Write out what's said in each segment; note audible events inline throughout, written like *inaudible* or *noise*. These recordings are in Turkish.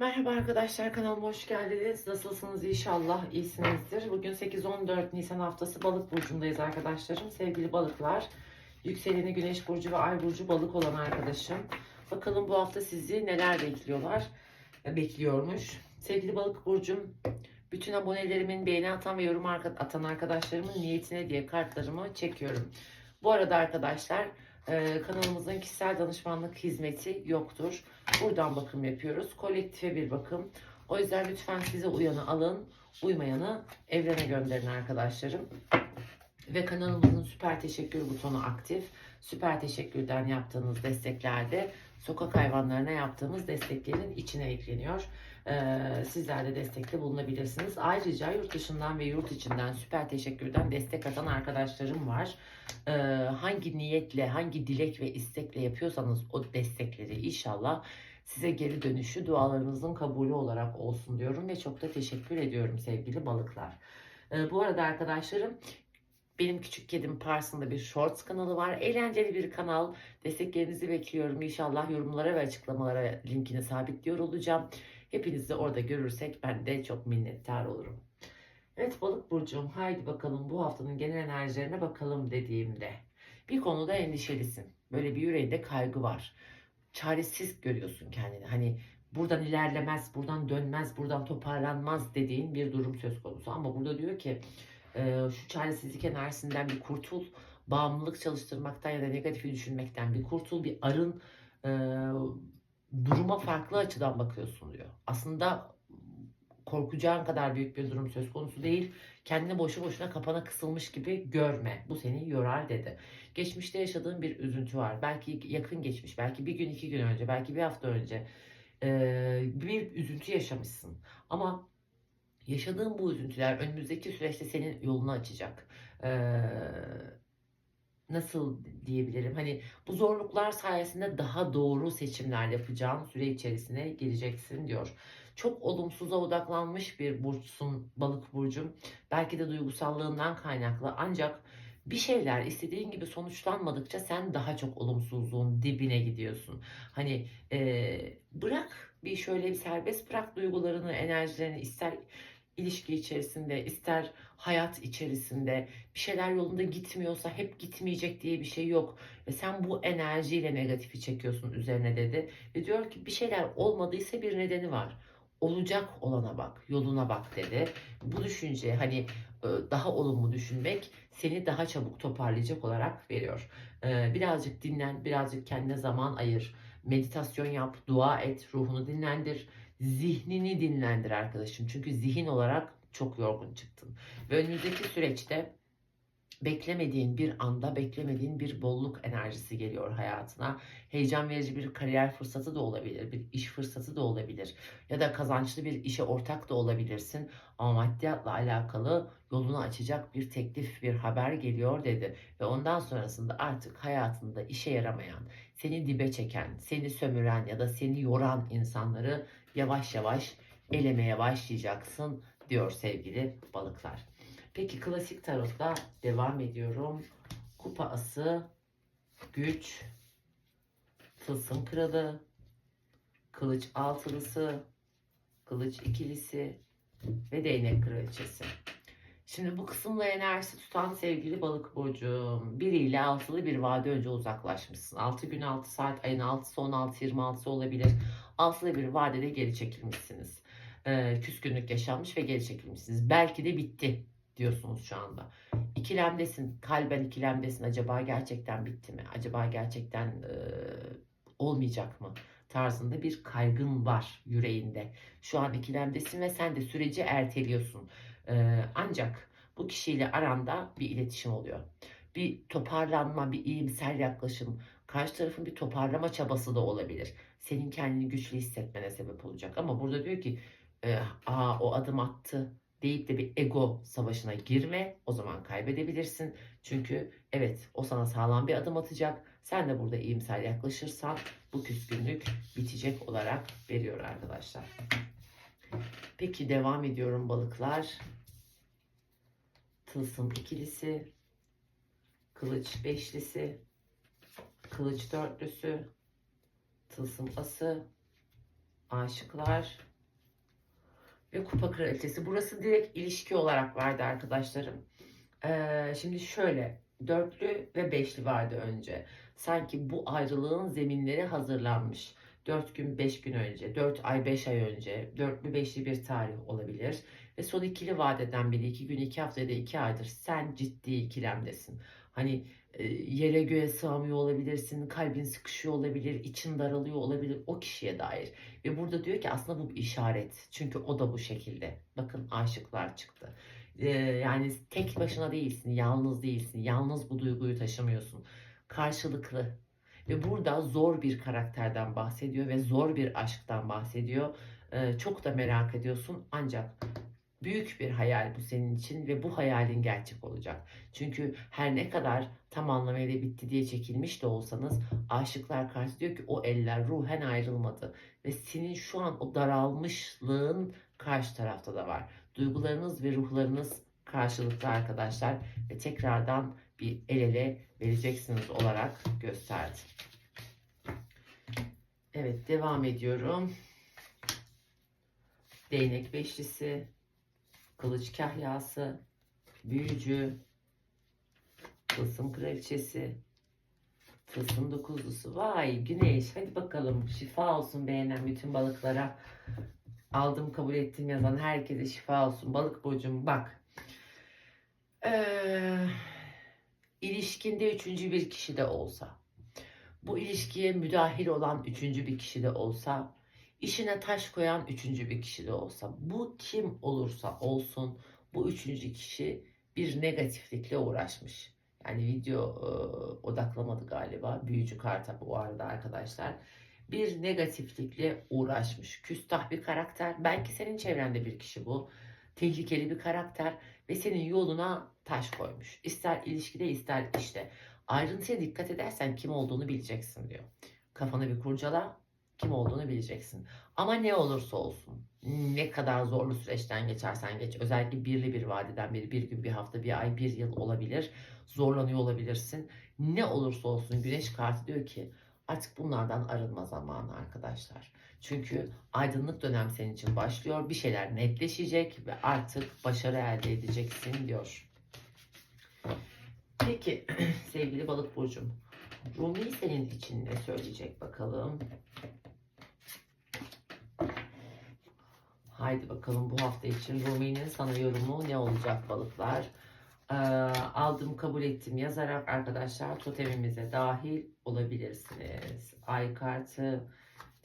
Merhaba arkadaşlar kanalıma hoş geldiniz. Nasılsınız inşallah iyisinizdir. Bugün 8-14 Nisan haftası balık burcundayız arkadaşlarım. Sevgili balıklar, yükseleni güneş burcu ve ay burcu balık olan arkadaşım. Bakalım bu hafta sizi neler bekliyorlar, bekliyormuş. Sevgili balık burcum, bütün abonelerimin beğeni atan ve yorum atan arkadaşlarımın niyetine diye kartlarımı çekiyorum. Bu arada arkadaşlar e, kanalımızın kişisel danışmanlık hizmeti yoktur. Buradan bakım yapıyoruz. Kolektife bir bakım. O yüzden lütfen size uyanı alın. Uymayanı evrene gönderin arkadaşlarım. Ve kanalımızın süper teşekkür butonu aktif. Süper teşekkürden yaptığınız desteklerde sokak hayvanlarına yaptığımız desteklerin içine ekleniyor. Ee, sizler de destekte bulunabilirsiniz. Ayrıca yurt dışından ve yurt içinden süper teşekkürden destek atan arkadaşlarım var. Ee, hangi niyetle, hangi dilek ve istekle yapıyorsanız o destekleri inşallah size geri dönüşü dualarınızın kabulü olarak olsun diyorum ve çok da teşekkür ediyorum sevgili balıklar. Ee, bu arada arkadaşlarım benim küçük kedim Pars'ında bir shorts kanalı var. Eğlenceli bir kanal. Desteklerinizi bekliyorum. İnşallah yorumlara ve açıklamalara linkini sabitliyor olacağım. Hepinizi orada görürsek ben de çok minnettar olurum. Evet balık burcum haydi bakalım bu haftanın genel enerjilerine bakalım dediğimde. Bir konuda endişelisin. Böyle bir yüreğinde kaygı var. Çaresiz görüyorsun kendini. Hani buradan ilerlemez, buradan dönmez, buradan toparlanmaz dediğin bir durum söz konusu. Ama burada diyor ki e, şu çaresizlik enerjisinden bir kurtul. Bağımlılık çalıştırmaktan ya da negatifi düşünmekten bir kurtul, bir arın. E, duruma farklı açıdan bakıyorsun diyor. Aslında korkacağın kadar büyük bir durum söz konusu değil. Kendini boşu boşuna kapana kısılmış gibi görme. Bu seni yorar dedi. Geçmişte yaşadığın bir üzüntü var. Belki yakın geçmiş, belki bir gün iki gün önce, belki bir hafta önce e, bir üzüntü yaşamışsın. Ama yaşadığın bu üzüntüler önümüzdeki süreçte senin yolunu açacak. E, nasıl diyebilirim? Hani bu zorluklar sayesinde daha doğru seçimler yapacağın süre içerisine gireceksin diyor. Çok olumsuza odaklanmış bir burçsun balık burcum. Belki de duygusallığından kaynaklı ancak bir şeyler istediğin gibi sonuçlanmadıkça sen daha çok olumsuzluğun dibine gidiyorsun. Hani e, bırak bir şöyle bir serbest bırak duygularını, enerjilerini ister ilişki içerisinde, ister hayat içerisinde bir şeyler yolunda gitmiyorsa hep gitmeyecek diye bir şey yok. Ve sen bu enerjiyle negatifi çekiyorsun üzerine dedi. Ve diyor ki bir şeyler olmadıysa bir nedeni var. Olacak olana bak, yoluna bak dedi. Bu düşünce hani e, daha olumlu düşünmek seni daha çabuk toparlayacak olarak veriyor. E, Birazcık dinlen, birazcık kendine zaman ayır. Meditasyon yap, dua et, ruhunu dinlendir zihnini dinlendir arkadaşım. Çünkü zihin olarak çok yorgun çıktın. Ve önümüzdeki süreçte beklemediğin bir anda beklemediğin bir bolluk enerjisi geliyor hayatına. Heyecan verici bir kariyer fırsatı da olabilir, bir iş fırsatı da olabilir ya da kazançlı bir işe ortak da olabilirsin. Ama maddiyatla alakalı yolunu açacak bir teklif, bir haber geliyor dedi. Ve ondan sonrasında artık hayatında işe yaramayan, seni dibe çeken, seni sömüren ya da seni yoran insanları yavaş yavaş elemeye başlayacaksın diyor sevgili balıklar. Peki klasik tarotla devam ediyorum. Kupa ası, güç, tılsım kralı, kılıç altılısı, kılıç ikilisi ve değnek kraliçesi. Şimdi bu kısımla enerjisi tutan sevgili balık burcum. 1 ile 6'lı bir vade önce uzaklaşmışsın. 6 gün 6 saat ayın 6'sı 16 26'sı olabilir. 6'lı bir vadede geri çekilmişsiniz. Ee, küskünlük yaşanmış ve geri çekilmişsiniz. Belki de bitti diyorsunuz şu anda. İkilemdesin, kalben ikilemdesin. Acaba gerçekten bitti mi? Acaba gerçekten e, olmayacak mı? Tarzında bir kaygın var yüreğinde. Şu an ikilemdesin ve sen de süreci erteliyorsun. E, ancak bu kişiyle aranda bir iletişim oluyor. Bir toparlanma, bir iyimser yaklaşım, karşı tarafın bir toparlama çabası da olabilir. Senin kendini güçlü hissetmene sebep olacak. Ama burada diyor ki, e, aa o adım attı deyip de bir ego savaşına girme. O zaman kaybedebilirsin. Çünkü evet o sana sağlam bir adım atacak. Sen de burada iyimser yaklaşırsan bu küskünlük bitecek olarak veriyor arkadaşlar. Peki devam ediyorum balıklar. Tılsım ikilisi, kılıç beşlisi, kılıç dörtlüsü, tılsım ası, aşıklar ve kupa kraliçesi. Burası direkt ilişki olarak vardı arkadaşlarım. Ee, şimdi şöyle dörtlü ve beşli vardı önce. Sanki bu ayrılığın zeminleri hazırlanmış. 4 gün 5 gün önce, 4 ay 5 ay önce, dörtlü beşli bir tarih olabilir. Ve son ikili vadeden biri 2 gün 2 hafta ya da 2 aydır sen ciddi ikilemdesin. Hani e, yere göğe sığamıyor olabilirsin, kalbin sıkışıyor olabilir, için daralıyor olabilir o kişiye dair. Ve burada diyor ki aslında bu bir işaret. Çünkü o da bu şekilde. Bakın aşıklar çıktı. Ee, yani tek başına değilsin, yalnız değilsin. Yalnız bu duyguyu taşımıyorsun. Karşılıklı. Ve burada zor bir karakterden bahsediyor ve zor bir aşktan bahsediyor. Ee, çok da merak ediyorsun ancak büyük bir hayal bu senin için ve bu hayalin gerçek olacak. Çünkü her ne kadar tam anlamıyla bitti diye çekilmiş de olsanız aşıklar karşı diyor ki o eller ruhen ayrılmadı. Ve senin şu an o daralmışlığın karşı tarafta da var. Duygularınız ve ruhlarınız karşılıklı arkadaşlar ve tekrardan bir el ele vereceksiniz olarak gösterdi. Evet devam ediyorum. Değnek beşlisi, kılıç kahyası, büyücü, tılsım kraliçesi, tılsım dokuzlusu. Vay güneş hadi bakalım şifa olsun beğenen bütün balıklara. Aldım kabul ettim yazan herkese şifa olsun. Balık burcum bak. Ee, ilişkinde üçüncü bir kişi de olsa, bu ilişkiye müdahil olan üçüncü bir kişi de olsa, işine taş koyan üçüncü bir kişi de olsa, bu kim olursa olsun bu üçüncü kişi bir negatiflikle uğraşmış. Yani video e, odaklamadı galiba. Büyücü kartı bu arada arkadaşlar. Bir negatiflikle uğraşmış. Küstah bir karakter. Belki senin çevrende bir kişi bu. Tehlikeli bir karakter ve senin yoluna taş koymuş. İster ilişkide ister işte. Ayrıntıya dikkat edersen kim olduğunu bileceksin diyor. Kafanı bir kurcala, kim olduğunu bileceksin. Ama ne olursa olsun, ne kadar zorlu süreçten geçersen geç, özellikle birli bir vadeden biri, bir gün, bir hafta, bir ay, bir yıl olabilir, zorlanıyor olabilirsin. Ne olursa olsun güneş kartı diyor ki artık bunlardan arınma zamanı arkadaşlar. Çünkü aydınlık dönem senin için başlıyor. Bir şeyler netleşecek ve artık başarı elde edeceksin diyor. Peki *clears throat* sevgili balık burcum. Rumi senin için ne söyleyecek bakalım. Haydi bakalım bu hafta için Rumi'nin sana yorumu ne olacak balıklar? Ee, aldım kabul ettim yazarak arkadaşlar totemimize dahil olabilirsiniz. Ay kartı,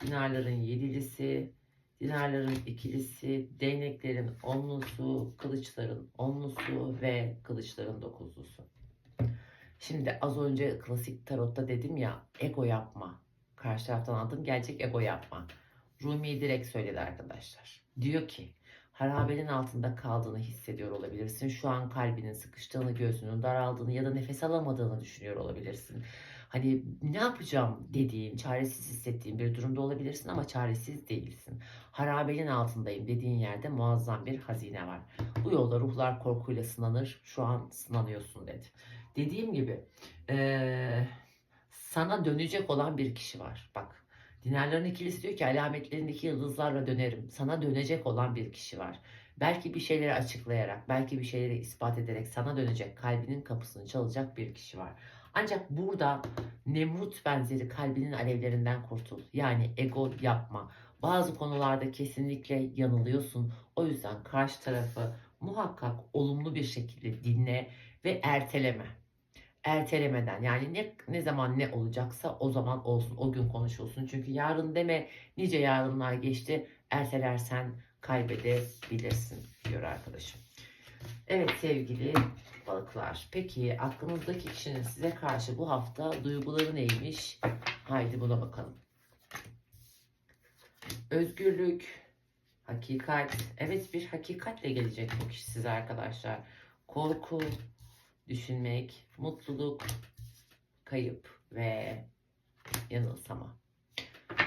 dinarların yedilisi, dinarların ikilisi, değneklerin onlusu, kılıçların onlusu ve kılıçların dokuzlusu. Şimdi az önce klasik tarotta dedim ya ego yapma. Karşı taraftan aldım gelecek ego yapma. Rumi direkt söyledi arkadaşlar. Diyor ki harabenin altında kaldığını hissediyor olabilirsin. Şu an kalbinin sıkıştığını, göğsünün daraldığını ya da nefes alamadığını düşünüyor olabilirsin. Hani ne yapacağım dediğin, çaresiz hissettiğin bir durumda olabilirsin ama çaresiz değilsin. Harabenin altındayım dediğin yerde muazzam bir hazine var. Bu yolda ruhlar korkuyla sınanır. Şu an sınanıyorsun dedi. Dediğim gibi eee, sana dönecek olan bir kişi var. Bak Dinarların ikilisi diyor ki alametlerindeki yıldızlarla dönerim. Sana dönecek olan bir kişi var. Belki bir şeyleri açıklayarak, belki bir şeyleri ispat ederek sana dönecek, kalbinin kapısını çalacak bir kişi var. Ancak burada Nemrut benzeri kalbinin alevlerinden kurtul. Yani ego yapma. Bazı konularda kesinlikle yanılıyorsun. O yüzden karşı tarafı muhakkak olumlu bir şekilde dinle ve erteleme ertelemeden yani ne ne zaman ne olacaksa o zaman olsun o gün konuşulsun. Çünkü yarın deme nice yarınlar geçti ertelersen kaybedebilirsin diyor arkadaşım. Evet sevgili balıklar. Peki aklınızdaki kişinin size karşı bu hafta duyguları neymiş? Haydi buna bakalım. Özgürlük, hakikat. Evet bir hakikatle gelecek bu kişi size arkadaşlar. Korku, düşünmek, mutluluk, kayıp ve yanılsama.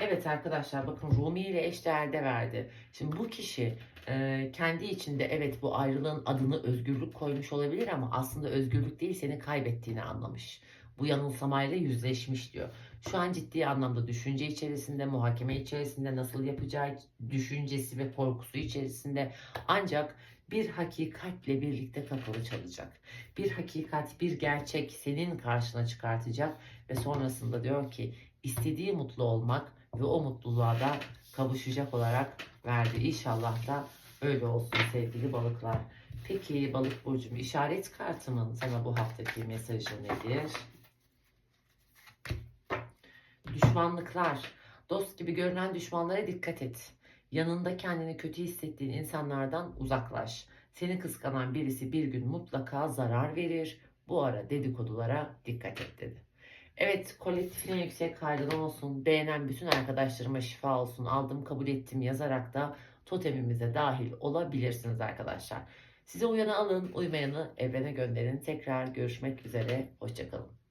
Evet arkadaşlar bakın Rumi ile eşdeğerde verdi. Şimdi bu kişi e, kendi içinde evet bu ayrılığın adını özgürlük koymuş olabilir ama aslında özgürlük değil seni kaybettiğini anlamış. bu yanılsamayla yüzleşmiş diyor. Şu an ciddi anlamda düşünce içerisinde, muhakeme içerisinde nasıl yapacağı düşüncesi ve korkusu içerisinde ancak bir hakikatle birlikte kapılı çalacak. Bir hakikat, bir gerçek senin karşına çıkartacak ve sonrasında diyor ki istediği mutlu olmak ve o mutluluğa da kavuşacak olarak verdi. İnşallah da öyle olsun sevgili balıklar. Peki balık burcum işaret kartımın sana bu haftaki mesajı nedir? Düşmanlıklar. Dost gibi görünen düşmanlara dikkat et. Yanında kendini kötü hissettiğin insanlardan uzaklaş. Seni kıskanan birisi bir gün mutlaka zarar verir. Bu ara dedikodulara dikkat et dedi. Evet kolektifine yüksek kaydın olsun. Beğenen bütün arkadaşlarıma şifa olsun. Aldım kabul ettim yazarak da totemimize dahil olabilirsiniz arkadaşlar. Size uyanı alın, uymayanı evrene gönderin. Tekrar görüşmek üzere. Hoşçakalın.